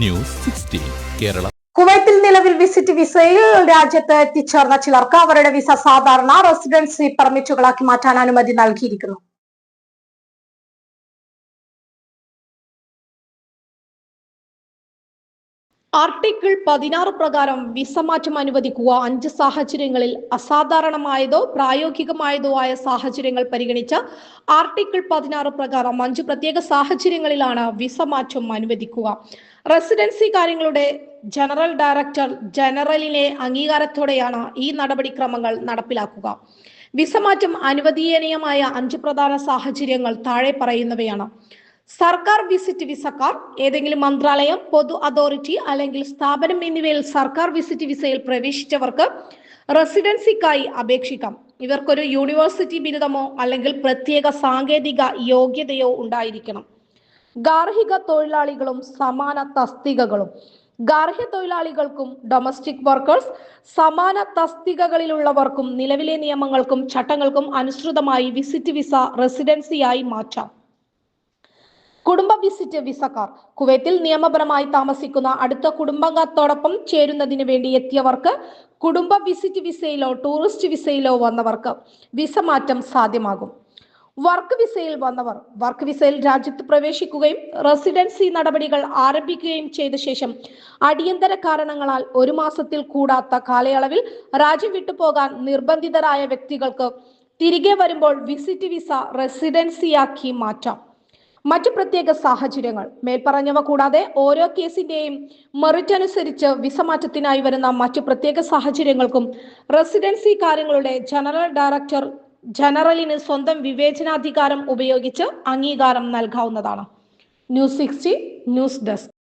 News sixteen Kerala. കുവൈത്തിൽ നിലവിൽ visit വിസയിൽ രാജ്യത്ത് എത്തിച്ചേർന്ന ചിലർക്ക് അവരുടെ വിസ സാധാരണ റെസിഡൻസി പെർമിറ്റുകളാക്കി മാറ്റാൻ അനുമതി നൽകിയിരിക്കുന്നു. ആർട്ടിക്കിൾ പതിനാറ് പ്രകാരം വിസ മാറ്റം അനുവദിക്കുക അഞ്ച് സാഹചര്യങ്ങളിൽ അസാധാരണമായതോ പ്രായോഗികമായതോ ആയ സാഹചര്യങ്ങൾ പരിഗണിച്ച് ആർട്ടിക്കിൾ പതിനാറ് പ്രകാരം അഞ്ച് പ്രത്യേക സാഹചര്യങ്ങളിലാണ് വിസ മാറ്റം അനുവദിക്കുക. റെസിഡൻസി കാര്യങ്ങളുടെ ജനറൽ ഡയറക്ടർ ജനറലിനെ അംഗീകാരത്തോടെയാണ് ഈ നടപടിക്രമങ്ങൾ നടപ്പിലാക്കുക. വിസ മാറ്റം അനുവദനീയമായ അഞ്ച് പ്രധാന സാഹചര്യങ്ങൾ താഴെ പറയുന്നവയാണ്. സർക്കാർ വിസിറ്റ് വിസക്കാർ ഏതെങ്കിലും മന്ത്രാലയം പൊതു അതോറിറ്റി അല്ലെങ്കിൽ സ്ഥാപനം എന്നിവയിൽ സർക്കാർ വിസിറ്റ് വിസയിൽ പ്രവേശിച്ചവർക്ക് റെസിഡൻസിക്കായി അപേക്ഷിക്കാം. ഇവർക്കൊരു യൂണിവേഴ്സിറ്റി ബിരുദമോ അല്ലെങ്കിൽ പ്രത്യേക സാങ്കേതിക യോഗ്യതയോ ഉണ്ടായിരിക്കണം. ഗാർഹിക തൊഴിലാളികളും സമാന തസ്തികകളും. ഗാർഹിക തൊഴിലാളികൾക്കും ഡൊമസ്റ്റിക് വർക്കേഴ്സ് സമാന തസ്തികകളിലുള്ളവർക്കും നിലവിലെ നിയമങ്ങൾക്കും ചട്ടങ്ങൾക്കും അനുസൃതമായി വിസിറ്റ് വിസ റെസിഡൻസിയായി മാറ്റാം. കുടുംബ വിസിറ്റ് വിസക്കാർ. കുവൈത്തിൽ നിയമപരമായി താമസിക്കുന്ന അടുത്ത കുടുംബാംഗത്തോടൊപ്പം ചേരുന്നതിന് വേണ്ടി എത്തിയവർക്ക് കുടുംബ വിസിറ്റ് വിസയിലോ ടൂറിസ്റ്റ് വിസയിലോ വന്നവർക്ക് വിസ മാറ്റം സാധ്യമാകും. വർക്ക് വിസയിൽ വന്നവർ വർക്ക് വിസയിൽ രാജ്യത്ത് പ്രവേശിക്കുകയും റെസിഡൻസി നടപടികൾ ആരംഭിക്കുകയും ചെയ്ത ശേഷം അടിയന്തര കാരണങ്ങളാൽ ഒരു മാസത്തിൽ കൂടാത്ത കാലയളവിൽ രാജ്യം വിട്ടുപോകാൻ നിർബന്ധിതരായ വ്യക്തികൾക്ക് തിരികെ വരുമ്പോൾ വിസിറ്റ് വിസ റെസിഡൻസിയാക്കി മാറ്റാം. മറ്റു പ്രത്യേക സാഹചര്യങ്ങൾ. മേൽപ്പറഞ്ഞവ കൂടാതെ ഓരോ കേസിന്റെയും മെറിറ്റ് അനുസരിച്ച് വിസ മാറ്റത്തിനായി വരുന്ന മറ്റു പ്രത്യേക സാഹചര്യങ്ങൾക്കും റെസിഡൻസി കാര്യങ്ങളുടെ ജനറൽ ഡയറക്ടർ ജനറലിന് സ്വന്തം വിവേചനാധികാരം ഉപയോഗിച്ച് അംഗീകാരം നൽകാവുന്നതാണ്. ന്യൂസ് സിക്സ്റ്റി ന്യൂസ് ഡെസ്ക്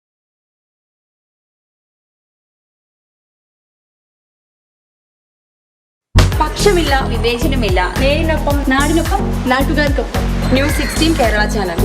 പക്ഷമില്ല വിവേചനമില്ല. നാടിനൊപ്പം നാട്ടുകാർക്കൊപ്പം. കേരള ചാനൽ